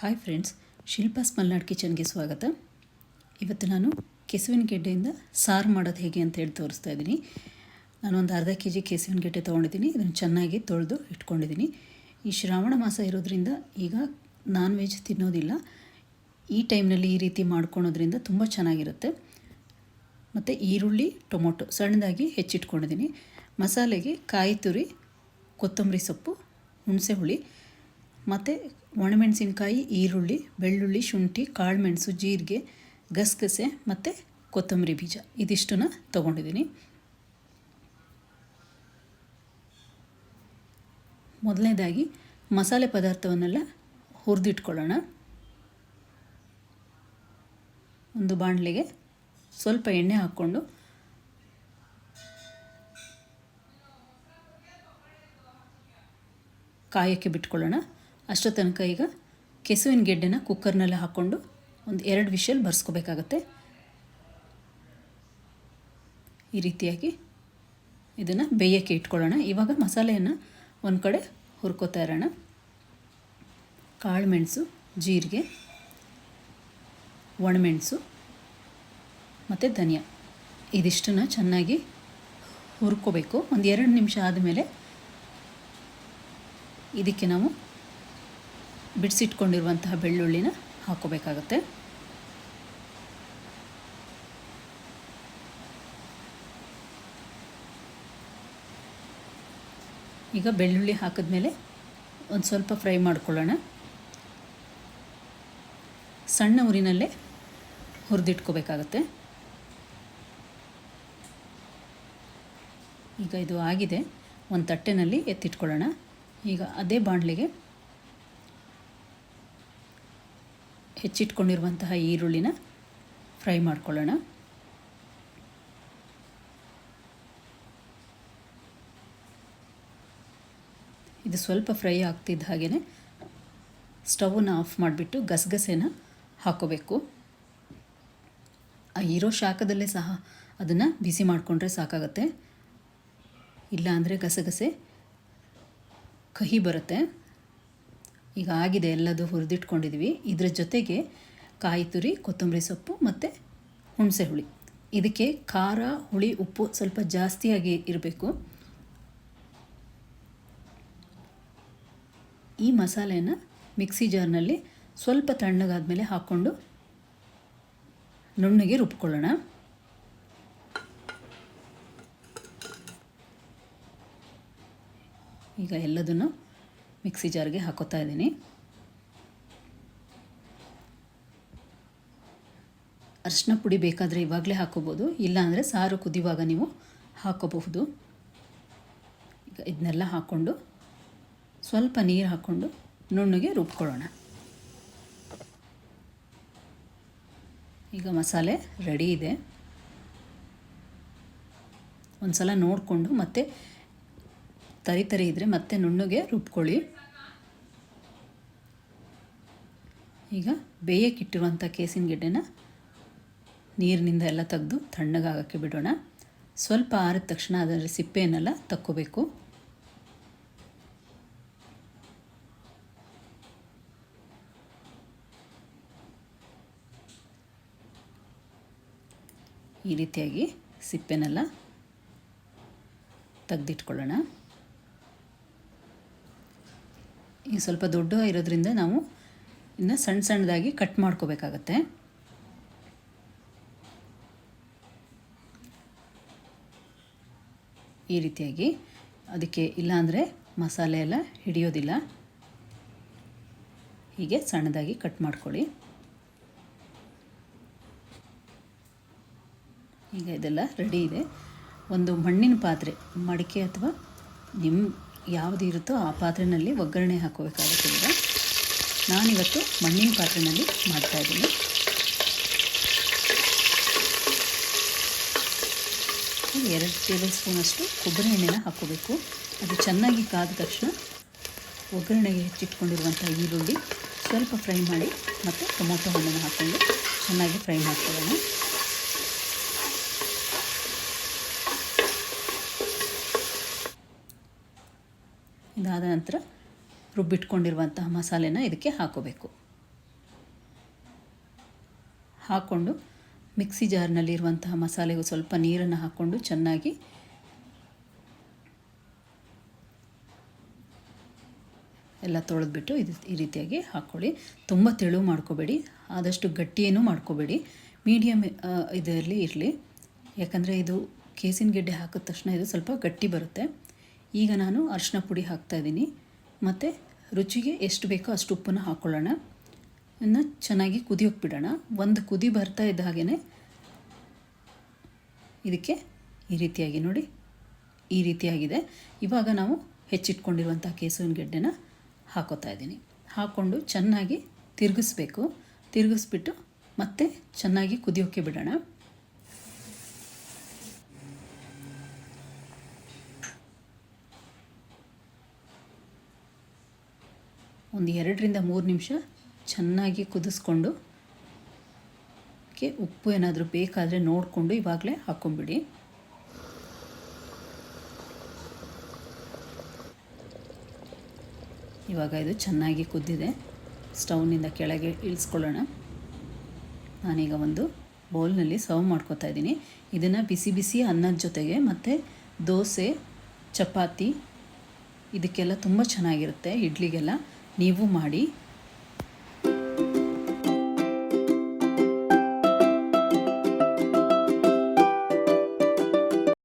Hi friends, Shilpa Malnad ಕಿಚನ್ಗೆ ಸ್ವಾಗತ. ಇವತ್ತು ನಾನು ಕೆಸುವಿನ ಗೆಡ್ಡೆಯಿಂದ ಸಾರು ಮಾಡೋದು ಹೇಗೆ ಅಂತ ಹೇಳಿ ತೋರಿಸ್ತಾ ಇದ್ದೀನಿ. ನಾನು ಒಂದು ಅರ್ಧ ಕೆ ಜಿ ಕೆಸುವಿನ ಗೆಡ್ಡೆ ತೊಗೊಂಡಿದ್ದೀನಿ. ಇದನ್ನು ಚೆನ್ನಾಗಿ ತೊಳೆದು ಇಟ್ಕೊಂಡಿದ್ದೀನಿ. ಈ ಶ್ರಾವಣ ಮಾಸ ಇರೋದ್ರಿಂದ ಈಗ ನಾನ್ ವೆಜ್ ತಿನ್ನೋದಿಲ್ಲ. ಈ ಟೈಮ್ನಲ್ಲಿ ಈ ರೀತಿ ಮಾಡ್ಕೊಳೋದ್ರಿಂದ ತುಂಬ ಚೆನ್ನಾಗಿರುತ್ತೆ. ಮತ್ತು ಈರುಳ್ಳಿ, ಟೊಮೊಟೊ ಸಣ್ಣದಾಗಿ ಹೆಚ್ಚಿಟ್ಕೊಂಡಿದ್ದೀನಿ. ಮಸಾಲೆಗೆ ಕಾಯಿ ತುರಿ, ಕೊತ್ತಂಬರಿ ಸೊಪ್ಪು ಹುಣಸೆ ಹುಳಿ ಮತ್ತು ಒಣಮೆಣಸಿನ್ಕಾಯಿ, ಈರುಳ್ಳಿ, ಬೆಳ್ಳುಳ್ಳಿ, ಶುಂಠಿ, ಕಾಳುಮೆಣಸು, ಜೀರಿಗೆ, ಗಸಗಸೆ ಮತ್ತು ಕೊತ್ತಂಬರಿ ಬೀಜ. ಇದಿಷ್ಟನ್ನು ತೊಗೊಂಡಿದ್ದೀನಿ. ಮೊದಲನೇದಾಗಿ ಮಸಾಲೆ ಪದಾರ್ಥವನ್ನೆಲ್ಲ ಹುರಿದಿಟ್ಕೊಳ್ಳೋಣ. ಒಂದು ಬಾಣಲೆಗೆ ಸ್ವಲ್ಪ ಎಣ್ಣೆ ಹಾಕ್ಕೊಂಡು ಕಾಯಕ್ಕೆ ಬಿಟ್ಕೊಳ್ಳೋಣ. ಅಷ್ಟೋ ತನಕ ಈಗ ಕೆಸುವಿನ ಗೆಡ್ಡೆನ ಕುಕ್ಕರ್ನಲ್ಲಿ ಹಾಕ್ಕೊಂಡು ಒಂದು ಎರಡು ವಿಷಲ್ ಬರ್ಸ್ಕೋಬೇಕಾಗತ್ತೆ. ಈ ರೀತಿಯಾಗಿ ಇದನ್ನು ಬೇಯಕ್ಕೆ ಇಟ್ಕೊಳ್ಳೋಣ. ಇವಾಗ ಮಸಾಲೆಯನ್ನು ಒಂದು ಕಡೆ ಹುರ್ಕೋತಾ ಇರೋಣ. ಕಾಳುಮೆಣಸು, ಜೀರಿಗೆ, ಒಣಮೆಣಸು ಮತ್ತು ಧನಿಯಾ. ಇದಿಷ್ಟನ್ನು ಚೆನ್ನಾಗಿ ಹುರ್ಕೋಬೇಕು. ಒಂದು ಎರಡು ನಿಮಿಷ ಆದಮೇಲೆ ಇದಕ್ಕೆ ನಾವು ಬಿಡಿಸಿಟ್ಕೊಂಡಿರುವಂತಹ ಬೆಳ್ಳುಳ್ಳಿನ ಹಾಕೋಬೇಕಾಗತ್ತೆ. ಈಗ ಬೆಳ್ಳುಳ್ಳಿ ಹಾಕಿದ್ಮೇಲೆ ಒಂದು ಸ್ವಲ್ಪ ಫ್ರೈ ಮಾಡ್ಕೊಳ್ಳೋಣ. ಸಣ್ಣ ಊರಿನಲ್ಲೇ ಹುರಿದಿಟ್ಕೋಬೇಕಾಗತ್ತೆ. ಈಗ ಇದು ಆಗಿದೆ. ಒಂದು ತಟ್ಟೆನಲ್ಲಿ ಎತ್ತಿಟ್ಕೊಳ್ಳೋಣ. ಈಗ ಅದೇ ಬಾಣಲೆಗೆ ಹೆಚ್ಚಿಟ್ಕೊಂಡಿರುವಂತಹ ಈರುಳ್ಳಿನ ಫ್ರೈ ಮಾಡ್ಕೊಳ್ಳೋಣ. ಇದು ಸ್ವಲ್ಪ ಫ್ರೈ ಆಗ್ತಿದ್ದ ಹಾಗೆಯೇ ಸ್ಟವನ್ನ ಆಫ್ ಮಾಡಿಬಿಟ್ಟು ಗಸಗಸೆನ ಹಾಕೋಬೇಕು. ಆ ಇರೋ ಶಾಖದಲ್ಲೇ ಸಹ ಅದನ್ನು ಬಿಸಿ ಮಾಡಿಕೊಂಡ್ರೆ ಸಾಕಾಗತ್ತೆ. ಇಲ್ಲ ಅಂದರೆ ಗಸಗಸೆ ಕಹಿ ಬರುತ್ತೆ. ಈಗ ಆಗಿದೆ, ಎಲ್ಲದು ಹುರಿದಿಟ್ಕೊಂಡಿದ್ವಿ. ಇದರ ಜೊತೆಗೆ ಕಾಯಿ ತುರಿ, ಕೊತ್ತಂಬರಿ ಸೊಪ್ಪು ಮತ್ತು ಹುಣಸೆ ಹುಳಿ. ಇದಕ್ಕೆ ಖಾರ, ಹುಳಿ, ಉಪ್ಪು ಸ್ವಲ್ಪ ಜಾಸ್ತಿಯಾಗಿ ಇರಬೇಕು. ಈ ಮಸಾಲೆಯನ್ನು ಮಿಕ್ಸಿ ಜಾರ್ನಲ್ಲಿ ಸ್ವಲ್ಪ ತಣ್ಣಗಾದ ಮೇಲೆ ಹಾಕ್ಕೊಂಡು ನುಣ್ಣಗೆ ರುಬ್ಕೊಳ್ಳೋಣ. ಈಗ ಎಲ್ಲದನ್ನು ಮಿಕ್ಸಿ ಜಾರ್ಗೆ ಹಾಕೋತಾ ಇದ್ದೀನಿ. ಅರಿಶಿನ ಪುಡಿ ಬೇಕಾದರೆ ಇವಾಗಲೇ ಹಾಕೋಬೋದು, ಇಲ್ಲಾಂದರೆ ಸಾರು ಕುದಿಯುವಾಗ ನೀವು ಹಾಕೋಬಹುದು. ಈಗ ಇದನ್ನೆಲ್ಲ ಹಾಕ್ಕೊಂಡು ಸ್ವಲ್ಪ ನೀರು ಹಾಕ್ಕೊಂಡು ನುಣ್ಣಗೆ ರುಬ್ಕೊಳ್ಳೋಣ. ಈಗ ಮಸಾಲೆ ರೆಡಿ ಇದೆ. ಒಂದು ಸಲ ನೋಡಿಕೊಂಡು ಮತ್ತೆ ತರಿ ತರಿ ಇದ್ದರೆ ಮತ್ತೆ ನುಣ್ಣಗೆ ರುಬ್ಕೊಳ್ಳಿ. ಈಗ ಬೇಯಕ್ಕಿಟ್ಟಿರುವಂಥ ಕೇಸಿನ ಗೆಡ್ಡೆನ ನೀರಿನಿಂದ ಎಲ್ಲ ತೆಗೆದು ತಣ್ಣಗಾಗಕ್ಕೆ ಬಿಡೋಣ. ಸ್ವಲ್ಪ ಆರಿದ ತಕ್ಷಣ ಅದರ ಸಿಪ್ಪೆಯನ್ನೆಲ್ಲ ತಕ್ಕೋಬೇಕು. ಈ ರೀತಿಯಾಗಿ ಸಿಪ್ಪೆನೆಲ್ಲ ತೆಗೆದಿಟ್ಕೊಳ್ಳೋಣ. ಈಗ ಸ್ವಲ್ಪ ದೊಡ್ಡ ಇರೋದ್ರಿಂದ ನಾವು ಇನ್ನು ಸಣ್ಣ ಸಣ್ಣದಾಗಿ ಕಟ್ ಮಾಡ್ಕೋಬೇಕಾಗತ್ತೆ. ಈ ರೀತಿಯಾಗಿ ಅದಕ್ಕೆ ಇಲ್ಲಾಂದರೆ ಮಸಾಲೆ ಎಲ್ಲ ಹಿಡಿಯೋದಿಲ್ಲ. ಹೀಗೆ ಸಣ್ಣದಾಗಿ ಕಟ್ ಮಾಡ್ಕೊಳ್ಳಿ. ಈಗ ಇದೆಲ್ಲ ರೆಡಿ ಇದೆ. ಒಂದು ಮಣ್ಣಿನ ಪಾತ್ರೆ, ಮಡಿಕೆ ಅಥವಾ ನಿಮ್ಮ ಯಾವುದು ಇರುತ್ತೋ ಆ ಪಾತ್ರೆಯಲ್ಲಿ ಒಗ್ಗರಣೆ ಹಾಕೋಬೇಕಾಗುತ್ತೆ ಈಗ. ನಾನಿವತ್ತು ಮಣ್ಣಿನ ಪಾತ್ರೆಯಲ್ಲಿ ಮಾಡ್ತಾ ಇದ್ದೀನಿ. ಎರಡು ಟೇಬಲ್ ಸ್ಪೂನಷ್ಟು ಕೊಬ್ಬರಿ ಎಣ್ಣೆನ ಹಾಕೋಬೇಕು ಅದು ಚೆನ್ನಾಗಿ ಕಾದ ತಕ್ಷಣ ಒಗ್ಗರಣೆಗೆ ಹೆಚ್ಚಿಟ್ಕೊಂಡಿರುವಂಥ ಈರುಳ್ಳಿ ಸ್ವಲ್ಪ ಫ್ರೈ ಮಾಡಿ ಮತ್ತು ಟೊಮೊಟೊ ಹಣ್ಣನ್ನು ಹಾಕ್ಕೊಂಡು ಚೆನ್ನಾಗಿ ಫ್ರೈ ಮಾಡ್ಕೊಳ್ಳೋಣ. ಇದಾದ ನಂತರ ರುಬ್ಬಿಟ್ಕೊಂಡಿರುವಂತಹ ಮಸಾಲೆನ ಇದಕ್ಕೆ ಹಾಕೋಬೇಕು. ಹಾಕ್ಕೊಂಡು ಮಿಕ್ಸಿ ಜಾರ್ನಲ್ಲಿರುವಂತಹ ಮಸಾಲೆಗೂ ಸ್ವಲ್ಪ ನೀರನ್ನು ಹಾಕ್ಕೊಂಡು ಚೆನ್ನಾಗಿ ಎಲ್ಲ ತೊಳೆದ್ಬಿಟ್ಟು ಇದು ಈ ರೀತಿಯಾಗಿ ಹಾಕ್ಕೊಳ್ಳಿ ತುಂಬ ತೆಳು ಮಾಡ್ಕೋಬೇಡಿ, ಆದಷ್ಟು ಗಟ್ಟಿಯೇನೂ ಮಾಡ್ಕೋಬೇಡಿ. ಮೀಡಿಯಮ್ ಇದರಲ್ಲಿ ಇರಲಿ. ಯಾಕಂದರೆ ಇದು ಕೇಸಿನ ಗೆಡ್ಡೆ ಹಾಕಿದ ತಕ್ಷಣ ಇದು ಸ್ವಲ್ಪ ಗಟ್ಟಿ ಬರುತ್ತೆ. ಈಗ ನಾನು ಅರಿಶಿನ ಪುಡಿ ಹಾಕ್ತಾಯಿದ್ದೀನಿ ಮತ್ತು ರುಚಿಗೆ ಎಷ್ಟು ಬೇಕೋ ಅಷ್ಟು ಉಪ್ಪನ್ನು ಹಾಕ್ಕೊಳ್ಳೋಣ ಇನ್ನು ಚೆನ್ನಾಗಿ ಕುದಿಯೋಕೆ ಬಿಡೋಣ. ಒಂದು ಕುದಿ ಬರ್ತಾ ಇದ್ದ ಹಾಗೇ ಇದಕ್ಕೆ ಈ ರೀತಿಯಾಗಿ ನೋಡಿ. ಈ ರೀತಿಯಾಗಿದೆ. ಇವಾಗ ನಾವು ಹೆಚ್ಚಿಟ್ಕೊಂಡಿರುವಂಥ ಕೇಸುವಿನ ಗೆಡ್ಡೆನ ಹಾಕೋತಾ ಇದ್ದೀನಿ. ಹಾಕ್ಕೊಂಡು ಚೆನ್ನಾಗಿ ತಿರುಗಿಸ್ಬೇಕು. ತಿರುಗಿಸ್ಬಿಟ್ಟು ಮತ್ತೆ ಚೆನ್ನಾಗಿ ಕುದಿಯೋಕ್ಕೆ ಬಿಡೋಣ. ಒಂದು ಎರಡರಿಂದ ಮೂರು ನಿಮಿಷ ಚೆನ್ನಾಗಿ ಕುದಿಸ್ಕೊಂಡು ಉಪ್ಪು ಏನಾದರೂ ಬೇಕಾದರೆ ನೋಡಿಕೊಂಡು ಇವಾಗಲೇ ಹಾಕ್ಕೊಂಬಿಡಿ ಇವಾಗ ಇದು ಚೆನ್ನಾಗಿ ಕುದ್ದಿದೆ. ಸ್ಟವ್ನಿಂದ ಕೆಳಗೆ ಇಳಿಸ್ಕೊಳ್ಳೋಣ. ನಾನೀಗ ಒಂದು ಬೌಲ್ನಲ್ಲಿ ಸರ್ವ್ ಮಾಡ್ಕೋತಾ ಇದ್ದೀನಿ. ಇದನ್ನು ಬಿಸಿ ಬಿಸಿ ಅನ್ನದ ಜೊತೆಗೆ ಮತ್ತು ದೋಸೆ, ಚಪಾತಿ, ಇದಕ್ಕೆಲ್ಲ ತುಂಬ ಚೆನ್ನಾಗಿರುತ್ತೆ ಇಡ್ಲಿಗೆಲ್ಲ. ನೀವು ಮಾಡಿ